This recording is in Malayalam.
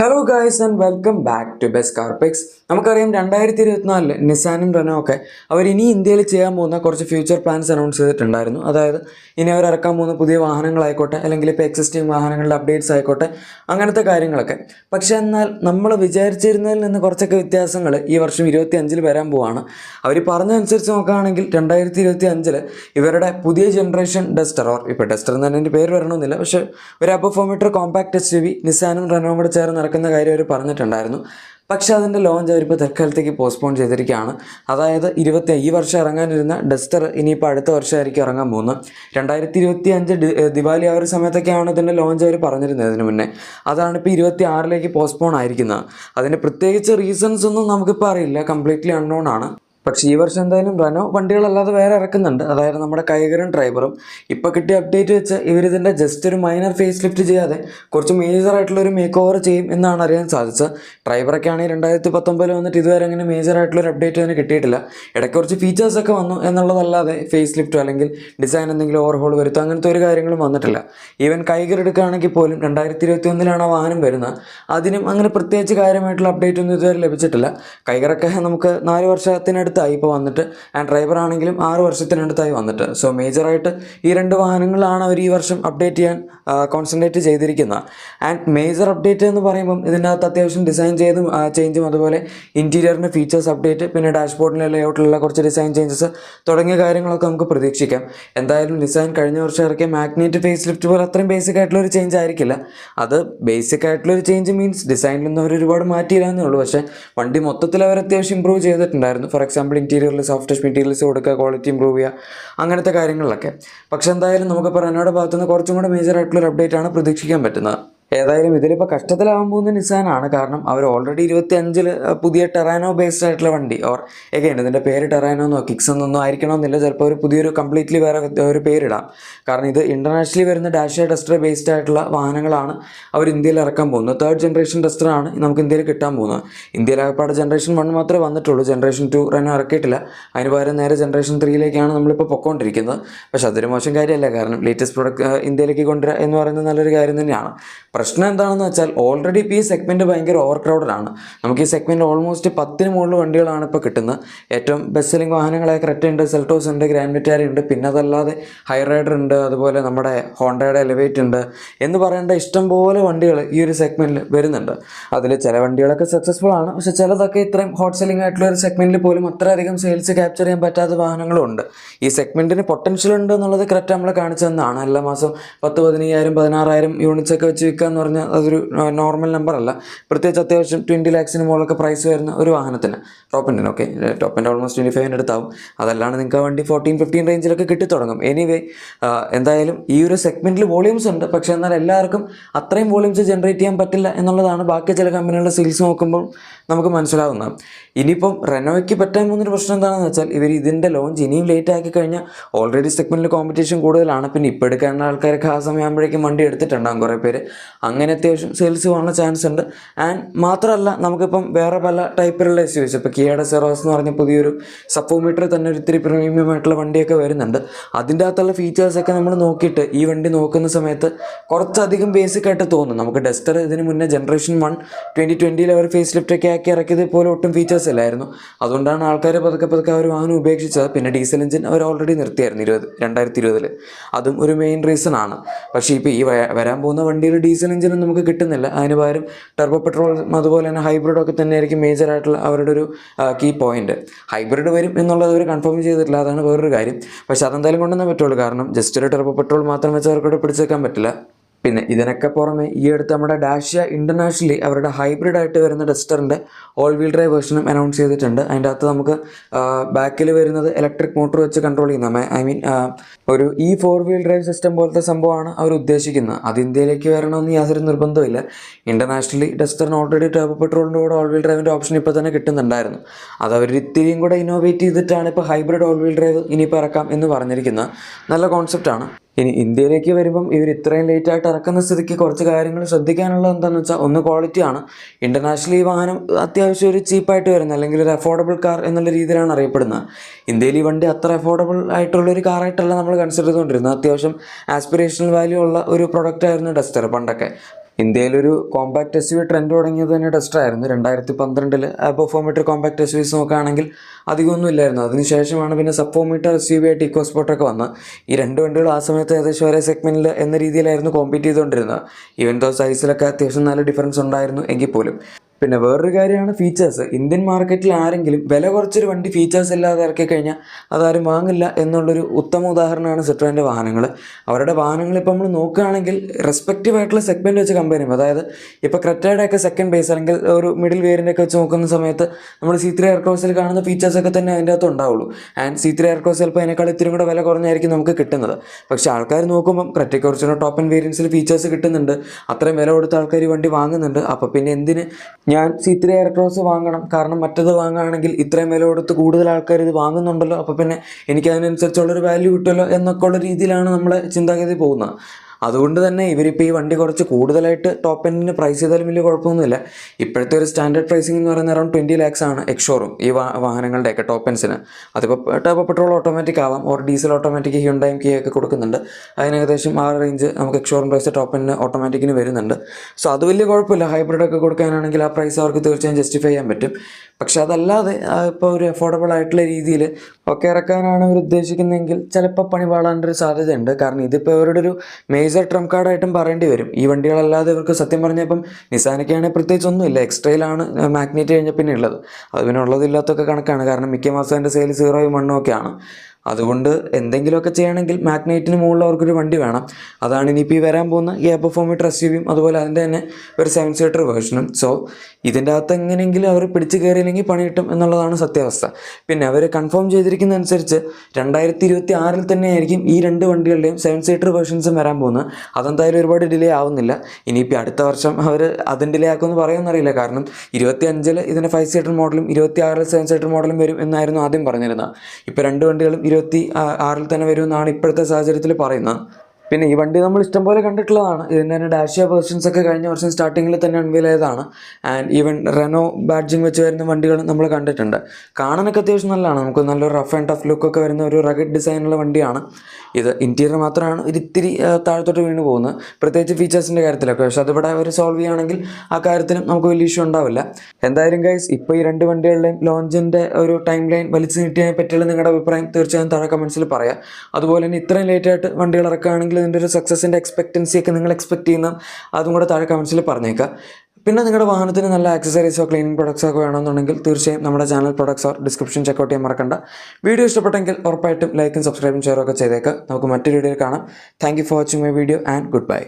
Hello guys and welcome back to ബെസ് കാർപെക്സ് നമുക്കറിയാം രണ്ടായിരത്തി ഇരുപത്തിനാലിൽ നിസാനും റെനോ ഒക്കെ അവർ ഇനി ഇന്ത്യയിൽ ചെയ്യാൻ പോകുന്ന കുറച്ച് ഫ്യൂച്ചർ പ്ലാൻസ് അനൗൺസ് ചെയ്തിട്ടുണ്ടായിരുന്നു. അതായത് ഇനി അവർ ഇറക്കാൻ പോകുന്ന പുതിയ വാഹനങ്ങളായിക്കോട്ടെ അല്ലെങ്കിൽ ഇപ്പോൾ എക്സിസ്റ്റിംഗ് വാഹനങ്ങളുടെ അപ്ഡേറ്റ്സ് ആയിക്കോട്ടെ അങ്ങനത്തെ കാര്യങ്ങളൊക്കെ. പക്ഷേ എന്നാൽ നമ്മൾ വിചാരിച്ചിരുന്നതിൽ നിന്ന് കുറച്ചൊക്കെ വ്യത്യാസങ്ങൾ ഈ വർഷം ഇരുപത്തി അഞ്ചിൽ വരാൻ പോവാണ്. അവർ പറഞ്ഞതനുസരിച്ച് നോക്കുകയാണെങ്കിൽ രണ്ടായിരത്തി ഇരുപത്തി അഞ്ചിൽ ഇവരുടെ പുതിയ ജനറേഷൻ ഡസ്റ്റർ ഓർ ഇപ്പോൾ ഡസ്റ്റർ എന്ന് തന്നെ പേര് വരണമെന്നില്ല പക്ഷേ ഒരു അബോഫോമീറ്റർ കോമ്പാക്ട് എസ് യു വി നിസാനും റെനോയും കൂടെ ചേർന്ന് നടക്കുന്ന കാര്യം അവർ പറഞ്ഞിട്ടുണ്ടായിരുന്നു. പക്ഷേ അതിന്റെ ലോഞ്ച് അവരിപ്പോൾ തൽക്കാലത്തേക്ക് പോസ്റ്റ്പോൺ ചെയ്തിരിക്കുകയാണ്. അതായത് ഇരുപത്തി ഈ വർഷം ഇറങ്ങാനിരുന്ന ഡസ്റ്റർ ഇനിയിപ്പോൾ അടുത്ത വർഷമായിരിക്കും ഇറങ്ങാൻ പോകുന്നത്. രണ്ടായിരത്തി ഇരുപത്തി അഞ്ച് ദിവാലി ആ ഒരു സമയത്തൊക്കെയാണ് ഇതിന്റെ ലോഞ്ച് അവർ പറഞ്ഞിരുന്നത് ഇതിന് മുന്നേ. അതാണ് ഇപ്പോൾ ഇരുപത്തി ആറിലേക്ക് പോസ്റ്റ്പോൺ ആയിരിക്കുന്നത്. അതിന്റെ പ്രത്യേകിച്ച് റീസൺസ് ഒന്നും നമുക്കിപ്പോൾ അറിയില്ല. കംപ്ലീറ്റ്ലി അൺനോൺ ആണ്. പക്ഷേ ഈ വർഷം എന്തായാലും റെനോ വണ്ടികളല്ലാതെ വേറെ ഇറക്കുന്നുണ്ട്. അതായത് നമ്മുടെ കൈകരൻ ഡ്രൈവറും ഇപ്പോൾ കിട്ടിയ അപ്ഡേറ്റ് വെച്ച് ഇവരിതിന്റെ ജസ്റ്റ് ഒരു മൈനർ ഫേസ് ലിഫ്റ്റ് ചെയ്യാതെ കുറച്ച് മേജർ ആയിട്ടുള്ള ഒരു മേക്ക് ഓവർ ചെയ്യും എന്നാണ് അറിയാൻ സാധിച്ചത്. ഡ്രൈവറൊക്കെ ആണെങ്കിൽ രണ്ടായിരത്തി പത്തൊമ്പതിൽ വന്നിട്ട് ഇതുവരെ അങ്ങനെ മേജർ ആയിട്ടുള്ള ഒരു അപ്ഡേറ്റ് തന്നെ കിട്ടിയിട്ടില്ല. ഇടയ്ക്ക് കുറച്ച് ഫീച്ചേഴ്സ് ഒക്കെ വന്നു എന്നുള്ളതല്ലാതെ ഫേസ് ലിഫ്റ്റോ അല്ലെങ്കിൽ ഡിസൈൻ എന്തെങ്കിലും ഓവർഹോൾ വരുത്തോ അങ്ങനത്തെ ഒരു കാര്യങ്ങളും വന്നിട്ടില്ല. ഈവൻ കൈകർ എടുക്കുകയാണെങ്കിൽ പോലും രണ്ടായിരത്തി ഇരുപത്തി ഒന്നിലാണ് ആ വാഹനം വരുന്നത്. അതിനും അങ്ങനെ പ്രത്യേകിച്ച് കാര്യമായിട്ടുള്ള അപ്ഡേറ്റ് ഒന്നും ഇതുവരെ ലഭിച്ചിട്ടില്ല. കൈകറൊക്കെ നമുക്ക് നാല് വർഷത്തിനടുത്തായി ഇപ്പോൾ വന്നിട്ട് ആൻഡ് ഡ്രൈവർ ആണെങ്കിലും ആറ് വർഷത്തിനടുത്തായി വന്നിട്ട്. സോ മേജറായിട്ട് ഈ രണ്ട് വാഹനങ്ങളാണ് അവർ ഈ വർഷം അപ്ഡേറ്റ് ചെയ്യാൻ കോൺസെൻട്രേറ്റ് ചെയ്തിരിക്കുന്നത്. ആൻഡ് മേജർ അപ്ഡേറ്റ് എന്ന് പറയുമ്പം ഇതിന്റെ അകത്ത് അത്യാവശ്യം ഡിസൈൻ ചെയ്തും ചേഞ്ചും അതുപോലെ ഇന്റീരിയറിന്റെ ഫീച്ചേഴ്സ് അപ്ഡേറ്റ് പിന്നെ ഡാഷ്ബോർഡിലെ ലേഔട്ടിലുള്ള കുറച്ച് ഡിസൈൻ ചേഞ്ചസ് തുടങ്ങിയ കാര്യങ്ങളൊക്കെ നമുക്ക് പ്രതീക്ഷിക്കാം. എന്തായാലും ഡിസൈൻ കഴിഞ്ഞ വർഷം ഇറക്കിയ മാഗ്നേറ്റ് ഫേസ് ലിഫ്റ്റ് പോലെ അത്രയും ബേസിക് ആയിട്ടുള്ള ഒരു ചേഞ്ച് ആയിരിക്കില്ല. അത് ബേസിക് ആയിട്ടുള്ള ഒരു ചേഞ്ച് മീൻസ് ഡിസൈനിൽ നിന്ന് അവർ ഒരുപാട് മാറ്റിയില്ല എന്നേ ഉള്ളൂ. പക്ഷേ വണ്ടി മൊത്തത്തിൽ അവർ അത്യാവശ്യം ഇമ്പ്രൂവ് ചെയ്തിട്ടുണ്ടായിരുന്നു. ഫോർ എക്സാമ്പിൾ ഇന്റീരിയറിൽ സോഫ്റ്റ് ടച്ച് മെറ്റീരിയൽസ് കൊടുക്കുക ക്വാളിറ്റി ഇമ്പ്രൂവ് ചെയ്യുക അങ്ങനത്തെ കാര്യങ്ങളിലൊക്കെ. പക്ഷേ എന്തായാലും നമുക്ക് റെനോയുടെ ഭാഗത്തുനിന്ന് കുറച്ചും കൂടെ മേജർ ആയിട്ടുള്ളൊരു അപ്ഡേറ്റ് ആണ് പ്രതീക്ഷിക്കാൻ പറ്റുന്നത്. ഏതായാലും ഇതിലിപ്പോൾ കഷ്ടത്തിലാവാൻ പോകുന്ന നിസാനാണ് കാരണം അവർ ഓൾറെഡി ഇരുപത്തി അഞ്ചിൽ പുതിയ ടെറാനോ ബേസ്ഡ് ആയിട്ടുള്ള വണ്ടി. ഓർ എഗൈൻ ഇതിന്റെ പേര് ടെറാനോ എന്നോ കിക്സ് എന്നൊന്നും ആയിരിക്കണമെന്നില്ല. ചിലപ്പോൾ ഒരു പുതിയൊരു കംപ്ലീറ്റ്ലി വേറെ ഒരു പേരിടാം. കാരണം ഇത് ഇന്റർനാഷണലി വരുന്ന ഡാഷ് ഡസ്റ്റർ ബേസ്ഡ് ആയിട്ടുള്ള വാഹനങ്ങളാണ് അവർ ഇന്ത്യയിൽ ഇറക്കാൻ പോകുന്നത്. തേർഡ് ജനറേഷൻ ഡസ്റ്ററാണ് നമുക്ക് ഇന്ത്യയിൽ കിട്ടാൻ പോകുന്നത്. ഇന്ത്യയിൽ ആകപ്പാട് ജനറേഷൻ വൺ മാത്രമേ വന്നിട്ടുള്ളൂ. ജനറേഷൻ ടു റെനോ ഇറക്കിയിട്ടില്ല. അതിന് പകരം നേരെ ജനറേഷൻ ത്രീയിലേക്കാണ് നമ്മളിപ്പോൾ പൊക്കോണ്ടിരിക്കുന്നത്. പക്ഷേ അതൊരു മോശം കാര്യമല്ല. കാരണം ലേറ്റസ്റ്റ് പ്രൊഡക്റ്റ് ഇന്ത്യയിലേക്ക് കൊണ്ടുവരിക എന്ന് പറയുന്നത് നല്ലൊരു കാര്യം തന്നെയാണ്. പ്രശ്നം എന്താണെന്ന് വെച്ചാൽ ഓൾറെഡി ഇപ്പോൾ ഈ സെഗ്മെന്റ് ഭയങ്കര ഓവർ ക്രൗഡഡ് ആണ്. നമുക്ക് ഈ സെഗ്മെന്റ് ഓൾമോസ്റ്റ് പത്തിന് മുകളിൽ വണ്ടികളാണ് ഇപ്പോൾ കിട്ടുന്നത്. ഏറ്റവും ബെസ്റ്റ് സെല്ലിംഗ് വാഹനങ്ങളായ ക്രെറ്റ ഉണ്ട് സെൽട്ടോസ് ഉണ്ട് ഗ്രാൻഡ് വിറ്റാരി ഉണ്ട്. പിന്നെ അതല്ലാതെ ഹൈ റൈഡർ ഉണ്ട് അതുപോലെ നമ്മുടെ ഹോണ്ടയുടെ എലിവേറ്റ് ഉണ്ട് എന്ന് പറയേണ്ട ഇഷ്ടംപോലെ വണ്ടികൾ ഈ ഒരു സെഗ്മെന്റിൽ വരുന്നുണ്ട്. അതിൽ ചില വണ്ടികളൊക്കെ സക്സസ്ഫുൾ ആണ്. പക്ഷേ ചിലതൊക്കെ ഇത്രയും ഹോട്ട് സെല്ലിംഗ് ആയിട്ടുള്ള ഒരു സെഗ്മെന്റിൽ പോലും അത്രയധികം സെയിൽസ് ക്യാപ്ചർ ചെയ്യാൻ പറ്റാത്ത വാഹനങ്ങളും ഉണ്ട്. ഈ സെഗ്മെന്റിന് പൊട്ടൻഷ്യൽ ഉണ്ട് എന്നുള്ളത് കറക്റ്റ് നമ്മൾ കാണിച്ചു തന്നാണ് എല്ലാ മാസം പത്ത് പതിനയ്യായിരം പതിനാറായിരം യൂണിറ്റ്സ് ഒക്കെ വെച്ച് വിൽക്കുക എന്ന് പറഞ്ഞാൽ അതൊരു നോർമൽ നമ്പർ അല്ല. പ്രത്യേകിച്ച് അത്യാവശ്യം ട്വന്റി ലാക്സിന് മുകളിലൊക്കെ പ്രൈസ് വരുന്ന ഒരു വാഹനത്തിന്. ടോപ്പ് എൻഡിന് ഓക്കെ ടോപ്പ് എന്റെ ഓൾമോസ്റ്റ് ട്വന്റി ഫൈവിന്റെ അടുത്താവും അതല്ലാണ്ട് നിങ്ങൾക്ക് വണ്ടി ഫോർട്ടീൻ ഫിഫ്റ്റീൻ റേഞ്ചിലൊക്കെ കിട്ടിത്തുടങ്ങും. എനിവേ എന്തായാലും ഈ ഒരു സെഗ്മെന്റിൽ വോളിയൂംസ് ഉണ്ട്. പക്ഷേ എന്നാൽ എല്ലാവർക്കും അത്രയും വോളിയൂംസ് ജനറേറ്റ് ചെയ്യാൻ പറ്റില്ല എന്നുള്ളതാണ് ബാക്കി ചില കമ്പനികളുടെ സെയിൽസ് നോക്കുമ്പോൾ നമുക്ക് മനസ്സിലാവുന്നത്. ഇനിയിപ്പം റെനോയ്ക്ക് പറ്റാൻ പോകുന്നൊരു പ്രശ്നം എന്താണെന്ന് വെച്ചാൽ ഇവർ ഇതിന്റെ ലോഞ്ച് ഇനിയും ലേറ്റ് ആക്കി കഴിഞ്ഞാൽ ഓൾറെഡി സെഗ്മെന്റിൽ കോമ്പറ്റീഷൻ കൂടുതലാണ്. പിന്നെ ഇപ്പോൾ എടുക്കേണ്ട ആൾക്കാരൊക്കെ ആ സമയമാകുമ്പോഴേക്കും വണ്ടി എടുത്തിട്ടുണ്ടാകും കുറേ പേര്. അങ്ങനെ അത്യാവശ്യം സെയിൽസ് പോകാനുള്ള ചാൻസ് ഉണ്ട്. ആൻഡ് മാത്രമല്ല നമുക്കിപ്പം വേറെ പല ടൈപ്പിലുള്ള എസ് യൂസ് ഇപ്പോൾ കിയയുടെ സെറോസ് എന്ന് പറഞ്ഞ പുതിയൊരു സപ്പോമീറ്റർ തന്നെ ഒരു ഇത്തിരി പ്രീമിയം വണ്ടിയൊക്കെ വരുന്നുണ്ട്. അതിന്റെ അകത്തുള്ള ഫീച്ചേഴ്സൊക്കെ നമ്മൾ നോക്കിയിട്ട് ഈ വണ്ടി നോക്കുന്ന സമയത്ത് കുറച്ചധികം ബേസിക് ആയിട്ട് തോന്നും. നമുക്ക് ഡസ്റ്റർ ഇതിന് മുന്നേ ജനറേഷൻ വൺ ട്വന്റി ട്വന്റിയിൽ അവർ ഫേസ് ലിഫ്റ്റൊക്കെ ആക്കി ഇറക്കിയത് പോലെ ഒട്ടും ഫീച്ചേഴ്സ് ഇല്ലായിരുന്നു. അതുകൊണ്ടാണ് ആൾക്കാർ പതുക്കെ പതുക്കെ അവർ വാഹനം ഉപേക്ഷിച്ചത്. പിന്നെ ഡീസൽ എഞ്ചിൻ അവർ ഓൾറെഡി നിർത്തിയായിരുന്നു ഇരുപത് രണ്ടായിരത്തി ഇരുപതിൽ അതും ഒരു മെയിൻ റീസൺ ആണ്. പക്ഷേ ഇപ്പോൾ ഈ വരാൻ പോകുന്ന വണ്ടിയിൽ ഡീസൽ എഞ്ചിനും നമുക്ക് കിട്ടുന്നില്ല. അതിന് പകരം ടെർബോ പെട്രോൾ അതുപോലെ തന്നെ ഹൈബ്രിഡ് ഒക്കെ തന്നെയായിരിക്കും മേജറായിട്ടുള്ള അവരുടെ ഒരു കീ പോയിന്റ് ഹൈബ്രിഡ് വരും എന്നുള്ളത് അവർ കൺഫേം ചെയ്തിട്ടില്ല. അതാണ് വേറൊരു കാര്യം. പക്ഷേ അതെന്തായാലും കൊണ്ടുവന്നേ പറ്റുള്ളൂ. കാരണം ജസ്റ്റ് ഒരു ടെർബോ പെട്രോൾ മാത്രം വെച്ച് അവർക്കൂടെ പിടിച്ചേക്കാൻ പറ്റില്ല. പിന്നെ ഇതിനൊക്കെ പുറമെ ഈ അടുത്ത് നമ്മുടെ ഡാഷ്യ ഇന്റർനാഷണലി അവരുടെ ഹൈബ്രിഡ് ആയിട്ട് വരുന്ന ഡസ്റ്ററിന്റെ ഓൾ വീൽ ഡ്രൈവ് വേർഷനും അനൗൺസ് ചെയ്തിട്ടുണ്ട്. അതിന്റെ അകത്ത് നമുക്ക് ബാക്കിൽ വരുന്നത് ഇലക്ട്രിക് മോട്ടോർ വെച്ച് കൺട്രോൾ ചെയ്യുന്ന ഐ മീൻ ഒരു ഈ ഫോർ വീൽ ഡ്രൈവ് സിസ്റ്റം പോലത്തെ സംഭവമാണ് അവർ ഉദ്ദേശിക്കുന്നത്. അത് ഇന്ത്യയിലേക്ക് വരണമെന്ന് യാതൊരു നിർബന്ധമില്ല ഇന്റർനാഷണലി ഡസ്റ്ററിന് ഓൾറെഡി ടർബോ പെട്രോളിന്റെ കൂടെ ഓൾ വീൽ ഡ്രൈവിന്റെ ഓപ്ഷൻ ഇപ്പോൾ തന്നെ കിട്ടുന്നുണ്ടായിരുന്നു. അത് അവർ ഇത്തിരിയും കൂടെ ഇന്നോവേറ്റ് ചെയ്തിട്ടാണ് ഇപ്പോൾ ഹൈബ്രിഡ് ഓൾ വീൽ ഡ്രൈവ് ഇനിയിപ്പോൾ ഇറക്കാം എന്ന് പറഞ്ഞിരിക്കുന്നത്. നല്ല കോൺസെപ്റ്റാണ് ഇനി ഇന്ത്യയിലേക്ക് വരുമ്പം ഇവർ ഇത്രയും ലേറ്റ് ആയിട്ട് ഇറക്കുന്ന സ്ഥിതിക്ക് കുറച്ച് കാര്യങ്ങൾ ശ്രദ്ധിക്കാനുള്ളത് എന്താണെന്ന് വെച്ചാൽ ഒന്ന് ക്വാളിറ്റിയാണ് ഇന്റർനാഷണലി ഈ വാഹനം അത്യാവശ്യം ഒരു ചീപ്പായിട്ട് വരുന്ന അല്ലെങ്കിൽ ഒരു അഫോർഡബിൾ കാർ എന്നുള്ള രീതിയിലാണ് അറിയപ്പെടുന്നത്. ഇന്ത്യയിൽ ഈ വണ്ടി അത്ര അഫോർഡബിൾ ആയിട്ടുള്ള ഒരു കാറായിട്ടല്ല നമ്മൾ കൺസിഡർ ചെയ്തുകൊണ്ടിരുന്നത്. അത്യാവശ്യം ആസ്പിറേഷണൽ വാല്യൂ ഉള്ള ഒരു പ്രൊഡക്റ്റ് ആയിരുന്നു ഡസ്റ്റർ പണ്ടൊക്കെ. ഇന്ത്യയിലൊരു കോമ്പാക്ട് എസ് യു ട്രെൻഡ് തുടങ്ങിയത് തന്നെ ഡസ്റ്ററായിരുന്നു രണ്ടായിരത്തി പന്ത്രണ്ടിൽ four metre compact S Us നോക്കുകയാണെങ്കിൽ അധികമൊന്നും ഇല്ലായിരുന്നു. അതിനുശേഷമാണ് പിന്നെ sub metre S U V ആയിട്ട് ഇക്കോ സ്പോർട്ടൊക്കെ വന്നത്. ഈ രണ്ട് വണ്ടികൾ ആ സമയത്ത് ഏകദേശം ഒരേ സെഗ്മെന്റിൽ എന്ന രീതിയിലായിരുന്നു കോമ്പീറ്റ് ചെയ്തുകൊണ്ടിരുന്നത്. ഈവൻ ദോ സൈസിലൊക്കെ അത്യാവശ്യം നല്ല ഡിഫറൻസ് ഉണ്ടായിരുന്നു എങ്കിൽ പോലും. പിന്നെ വേറൊരു കാര്യമാണ് ഫീച്ചേഴ്സ് ഇന്ത്യൻ മാർക്കറ്റിൽ ആരെങ്കിലും വില കുറച്ചൊരു വണ്ടി ഫീച്ചേഴ്സ് ഇല്ലാതെ ഇറക്കി കഴിഞ്ഞാൽ അതാരും വാങ്ങില്ല എന്നുള്ളൊരു ഉത്തമ ഉദാഹരണമാണ് സിട്രോന്റെ വാഹനങ്ങൾ അവരുടെ വാഹനങ്ങൾ ഇപ്പോൾ നമ്മൾ നോക്കുകയാണെങ്കിൽ റെസ്പെക്റ്റീവ് ആയിട്ടുള്ള സെഗ്മെന്റ് വെച്ച് കമ്പയർ ചെയ്യുമ്പോൾ അതായത് ഇപ്പോൾ ക്രെറ്റയുടെ ഒക്കെ സെക്കൻഡ് ബേസ് അല്ലെങ്കിൽ ഒരു മിഡിൽ വേരിന്റെ ഒക്കെ വെച്ച് നോക്കുന്ന സമയത്ത് നമ്മൾ സി ത്രീ എയർക്രോസിൽ കാണുന്ന ഫീച്ചേഴ്സ് ഒക്കെ തന്നെ അതിന്റെ അകത്ത് ഉണ്ടാവുള്ളൂ. ആൻഡ് സി ത്രീ എയർക്രോസ് ചിലപ്പോൾ അതിനേക്കാൾ ഇത്തിരി കൂടെ വില കുറഞ്ഞായിരിക്കും നമുക്ക് കിട്ടുന്നത്. പക്ഷേ ആൾക്കാർ നോക്കുമ്പം ക്രെറ്റയ്ക്ക് കുറച്ചുകൂടെ ടോപ്പ് ആൻഡ് വേരിയൻസിൽ ഫീച്ചേഴ്സ് കിട്ടുന്നുണ്ട്. അത്രയും വില കൊടുത്ത ആൾക്കാർ വണ്ടി വാങ്ങുന്നുണ്ട്. അപ്പോൾ പിന്നെ എന്തിന് ഞാൻ സി ത്രീ എയർക്രോസ് വാങ്ങണം. കാരണം മറ്റത് വാങ്ങുകയാണെങ്കിൽ ഇത്രയും വില കൊടുത്ത് കൂടുതൽ ആൾക്കാർ ഇത് വാങ്ങുന്നുണ്ടല്ലോ. അപ്പോൾ പിന്നെ എനിക്ക് അതിനനുസരിച്ചുള്ളൊരു വാല്യൂ കിട്ടുമല്ലോ എന്നൊക്കെ ഉള്ള രീതിയിലാണ് നമ്മളെ ചിന്താഗതി പോകുന്നത്. അതുകൊണ്ട് തന്നെ ഇവരിപ്പോൾ ഈ വണ്ടി കുറച്ച് കൂടുതലായിട്ട് ടോപ്പ് എൻഡിന് പ്രൈസ് ചെയ്താലും വലിയ കുഴപ്പമൊന്നുമില്ല. ഇപ്പോഴത്തെ ഒരു സ്റ്റാൻഡേർഡ് പ്രൈസിംഗ് എന്ന് പറയുന്നത് അറൗണ്ട് ട്വന്റി ലാക്സ് ആണ് എക്സോറും ഈ വാഹനങ്ങളുടെയൊക്കെ ടോപ്പ് എൻസിന് അതിപ്പോൾ ടോപ്പ് പെട്രോൾ ഓട്ടോമാറ്റിക് ആവാം ഓർ ഡീസൽ ഓട്ടോമാറ്റിക് ഹ്യുണ്ടായും കീ ഒക്കെ കൊടുക്കുന്നുണ്ട്. അതിന് ഏകദേശം ആ റേഞ്ച് നമുക്ക് എക്സോറും പ്രൈസ് ടോപ്പ് എൻഡിന് ഓട്ടോമാറ്റിക്കിന് വരുന്നുണ്ട്. സോ അത് വലിയ കുഴപ്പമില്ല. ഹൈബ്രിഡ് ഒക്കെ കൊടുക്കാനാണെങ്കിൽ ആ പ്രൈസ് അവർക്ക് തീർച്ചയായും ജസ്റ്റിഫൈ ചെയ്യാൻ പറ്റും. പക്ഷേ അതല്ലാതെ ഇപ്പോൾ ഒരു അഫോർഡബിൾ ആയിട്ടുള്ള രീതിയിൽ ഒക്കെ ഇറക്കാനാണ് അവർ ഉദ്ദേശിക്കുന്നതെങ്കിൽ ചിലപ്പോൾ പണി പാടാനൊരു സാധ്യതയുണ്ട്. കാരണം ഇതിപ്പോൾ ഇവരുടെ ഒരു മേജർ ട്രംപ് കാർഡായിട്ടും പറയേണ്ടി വരും. ഈ വണ്ടികളല്ലാതെ ഇവർക്ക് സത്യം പറഞ്ഞാൽ ഇപ്പം നിസാനൊക്കെയാണെങ്കിൽ പ്രത്യേകിച്ച് ഒന്നുമില്ല. എക്സ്ട്രയിലാണ് മാഗ്നേറ്റ് കഴിഞ്ഞ പിന്നെ ഉള്ളത്. അത് പിന്നെ ഉള്ളതില്ലാത്തൊക്കെ കണക്കാണ്. കാരണം മിക്ക മാസം അതിന്റെ സെയിൽ സീറോയും മണ്ണും ഒക്കെയാണ്. അതുകൊണ്ട് എന്തെങ്കിലുമൊക്കെ ചെയ്യണമെങ്കിൽ മാഗ്നൈറ്റിന് മുകളിൽ അവർക്കൊരു വണ്ടി വേണം. അതാണ് ഇനിയിപ്പോൾ ഈ വരാൻ പോകുന്ന ഈ പെർഫോമീറ്റർ എസ് യു അതുപോലെ അതിന്റെ തന്നെ ഒരു സെവൻ സീറ്റർ വേർഷനും സോ ഇതിന്റെ അകത്ത് എങ്ങനെയെങ്കിലും അവർ പിടിച്ചു കയറിയില്ലെങ്കിൽ പണി കിട്ടും എന്നുള്ളതാണ് സത്യാവസ്ഥ. പിന്നെ അവർ കൺഫേം ചെയ്തിരിക്കുന്ന അനുസരിച്ച് രണ്ടായിരത്തി ഇരുപത്തി ആറിൽ തന്നെയായിരിക്കും ഈ രണ്ട് വണ്ടികളുടെയും സെവൻ സീറ്റർ വേർഷൻസും വരാൻ പോകുന്നത്. അതെന്തായാലും ഒരുപാട് ഡിലേ ആവുന്നില്ല. ഇനിയിപ്പോൾ അടുത്ത വർഷം അവർ അതും ഡിലേ ആക്കുമെന്ന് പറയുമെന്നറിയില്ല. കാരണം ഇരുപത്തി അഞ്ചിൽ ഇതിന്റെ ഫൈവ് സീറ്റർ മോഡലും ഇരുപത്തി ആറിൽ സെവൻ സീറ്റർ മോഡലും വരും എന്നായിരുന്നു ആദ്യം പറഞ്ഞിരുന്നത്. ഇപ്പോൾ രണ്ട് വണ്ടികളും ഇരുപത്തി ആറിൽ തന്നെ വരുമെന്നാണ് ഇപ്പോഴത്തെ സാഹചര്യത്തിൽ പറയുന്നത്. പിന്നെ ഈ വണ്ടി നമ്മൾ ഇഷ്ടം പോലെ കണ്ടിട്ടുള്ളതാണ്. ഇതിന്റെ തന്നെ ഡാഷ്യ വേർഷൻസ് ഒക്കെ കഴിഞ്ഞ വർഷം സ്റ്റാർട്ടിങ്ങിൽ തന്നെ അൺവീൽ ചെയ്തതാണ്. ആൻഡ് ഈവൻ റെനോ ബാഡ്ജിങ് വെച്ച് വരുന്ന വണ്ടികൾ നമ്മൾ കണ്ടിട്ടുണ്ട്. കാണാനൊക്കെ അത്യാവശ്യം നല്ലതാണ്. നമുക്ക് നല്ലൊരു റഫ് ആൻഡ് ടഫ് ലുക്കൊക്കെ വരുന്ന ഒരു റഗഡ് ഡിസൈനുള്ള വണ്ടിയാണ്. ഇത് ഇന്റീരിയർ മാത്രമാണ് ഇത്തിരി താഴത്തോട്ട് വീണ് പോകുന്നത്. പ്രത്യേകിച്ച് ഫീച്ചേഴ്സിന്റെ കാര്യത്തിലൊക്കെ. പക്ഷേ അതിവിടെ അവർ സോൾവ് ചെയ്യുകയാണെങ്കിൽ ആ കാര്യത്തിനും നമുക്ക് വലിയ ഇഷ്യൂ ഉണ്ടാവില്ല. എന്തായാലും ഗൈസ് ഇപ്പോൾ ഈ രണ്ട് വണ്ടികളുടെയും ലോഞ്ചിന്റെ ഒരു ടൈം ലൈൻ വലിച്ചു നീട്ടിയതിനെ പറ്റിയുള്ള നിങ്ങളുടെ അഭിപ്രായം തീർച്ചയായും താഴെ കമൻസിൽ പറയാം. അതുപോലെ തന്നെ ഇത്രയും ലേറ്റായിട്ട് വണ്ടികൾ ഇറക്കുകയാണെങ്കിൽ ഇതിന്റെ ഒരു സക്സസിന്റെ എക്സ്പെക്റ്റൻസി ഒക്കെ നിങ്ങൾ എക്സ്പെക്ട് ചെയ്യുന്ന അതും കൂടെ താഴെ കമൻസിൽ പറഞ്ഞേക്കാം. പിന്നെ നിങ്ങളുടെ വാഹനത്തിന് നല്ല ആക്സസറീസോ ക്ലീനിങ് പ്രൊഡക്ട്സോ ഒക്കെ വേണമെന്നുണ്ടെങ്കിൽ തീർച്ചയായും നമ്മുടെ ചാനൽ പ്രൊഡക്ട്സോ ഡിസ്ക്രിപ്ഷൻ ചെക്കൗട്ട് ചെയ്യാൻ മറക്കണ്ട. വീഡിയോ ഇഷ്ടപ്പെട്ടെങ്കിൽ ഉറപ്പായിട്ടും ലൈക്കും സബ്സ്ക്രൈബും ഷെയറും ഒക്കെ ചെയ്തേക്ക്. നമുക്ക് മറ്റൊരു വീഡിയോയിൽ കാണാം. Thank for watching my video and goodbye